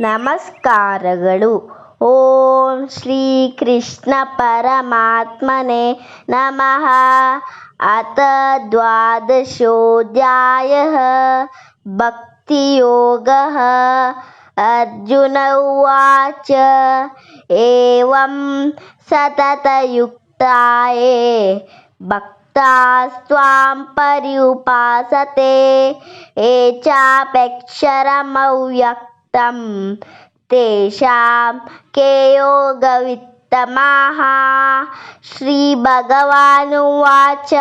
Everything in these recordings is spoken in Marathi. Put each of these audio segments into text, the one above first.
ನಮಸ್ಕಾರಗಳು. ಓಂ ಶ್ರೀ ಕೃಷ್ಣ ಪರಮಾತ್ಮನೆ ನಮಃ. ಅಥ ದ್ವಾದಶೋಧ್ಯಾಯ ಭಕ್ತಿಯೋಗ. अर्जुन उवाच एवं सततयुक्ताये भक्तास्त्वां पर्युपासते ये चापेक्षरमव्यक् के योगवित्तमाः श्रीभगवानुवाच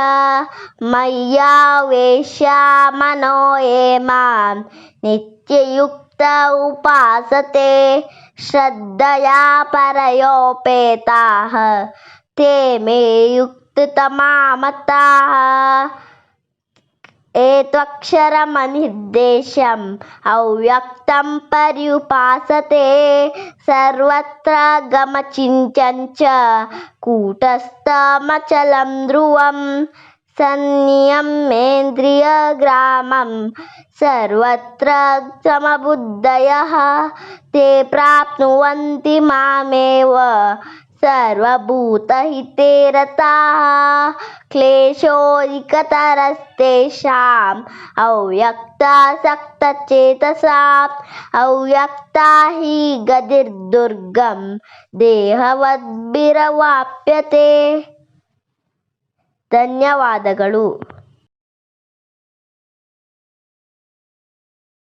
मय्यावेश्य मनो ये मां नित्ययुक्त उपासते श्रद्धया परयोपेताः। ते मे युक्ततमा मताः एत्वक्षरमनिर्देशम् अव्यक्तं पर्युपासते सर्वत्र गमचिन्त्यं च कूटस्थमचलं ध्रुवं सन्नियमेन्द्रियग्रामं सर्वत्र समबुद्धयः ते प्राप्नुवन्ति मामेव सर्वभूतहिते रताः क्लेशोऽधिकतरस्तेषाम् अव्यक्तासक्तचेतसाम् अव्यक्ता हि गतिर्दुर्गं ದೇಹವದ್ಭಿರವಾಪ್ಯತೆ ಧನ್ಯವಾದಗಳು